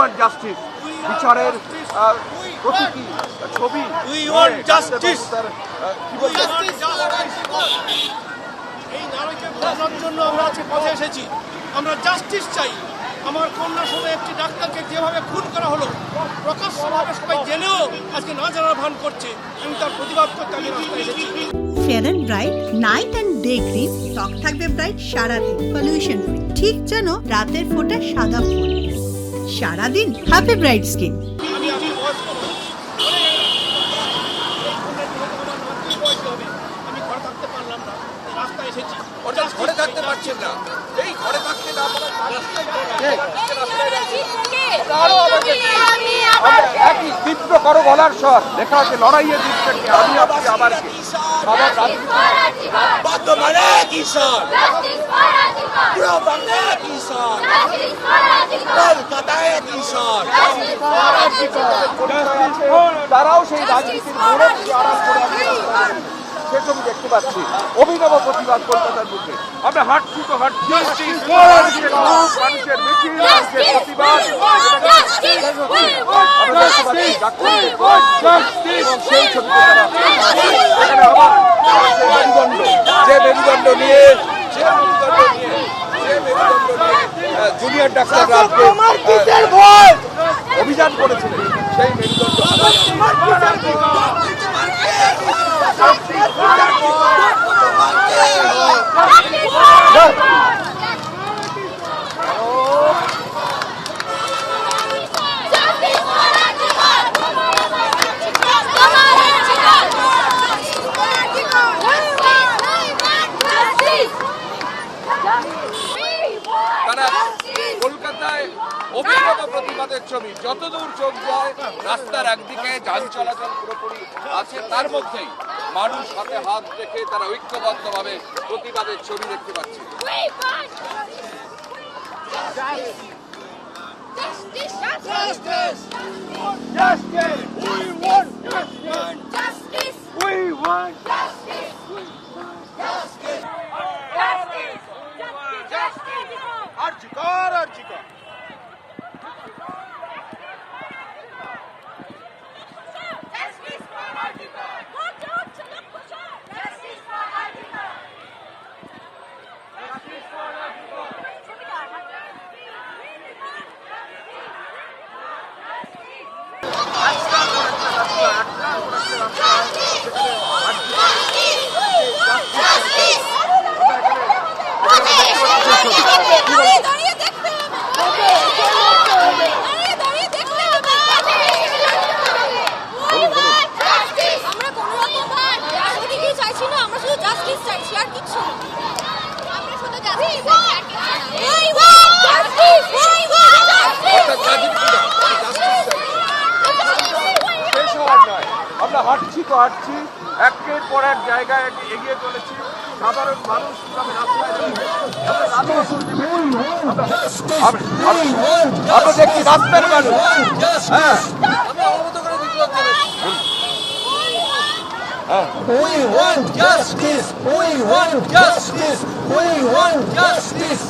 Want justice বিচারের প্রতীকী ছবি We want নিয়ে justice. তার, আহ, কি বলব? এই নারীকে বাঁচানোর জন্য আমরা আজকে পথে এসেছি। আমরা জাস্টিস চাই। আমার কন্যা সহ একটি ডাক্তারকে যেভাবে খুন করা হলো প্রকাশ্যভাবে সবাই জেনেও আজকে না জানার ভান করছে আমি তার প্রতিবাদ করতে আমি রাস্তায় এসেছি। Fair and bright night and day cream ত্বক থাকবে ব্রাইট সারাদিন পলিউশন ফ্রি ঠিক যেন রাতের ফোটা সাদা ফুল সারাদিন হ্যাপি ব্রাইট স্কিন গলার দিকটাকে আমি আপনি আবার কলকাতায় কিশোর তারাও সেই রাজনীতির মোড়ক আরাম করে আমি রাস্তায় আছি। সে ছবি দেখতে পাচ্ছি অভিনব প্রতিবাদ কলকাতার বুকে আমরা হাঁটছি তো হাঁটছি মানুষের মিছিল মানুষের প্রতিবাদ আমরা দেখতে পাচ্ছি সেই ছবিতে তারা আবার আবার সেই মেরুদণ্ড যে মেরুদণ্ড নিয়ে যে মেরুদণ্ড নিয়ে যে মেরুদণ্ড নিয়ে জুনিয়র ডাক্তাররা আহ, অভিযান করেছিলেন। সেই মেরুদণ্ড আবার তারা কলকাতায় অভিনব প্রতিবাদের ছবি। যতদূর চোখ যায়, রাস্তার একদিকে যান চলাচল পুরোপুরি আছে। তার মধ্যেই মানুষ হাতে হাত রেখে তারা ঐক্যবদ্ধভাবে প্রতিবাদের ছবি দেখতে পাচ্ছে। আর্জিকর আর্জিকর দাঁড়িয়ে দেখতে হবে দাঁড়িয়ে দাঁড়িয়ে দেখতে হবে আমরা কোনো রকম ওদিকে চাইছি না আমরা শুধু জাস্টিস চাইছি আর কিছু না। আমরা শুধু জাস্টিস চাইছি আর কিছু না। We want justice! We want justice! অর্থাৎ রাজনীতি না, শেষ হওয়ার নয় আমরা হাঁটছি তো হাঁটছি একের পর এক জায়গায় এগিয়ে- চলেছি সাধারণ মানুষ আমরা দেখছি রাস্তার মানুষ হ্যাঁ justice! We want justice! We want justice!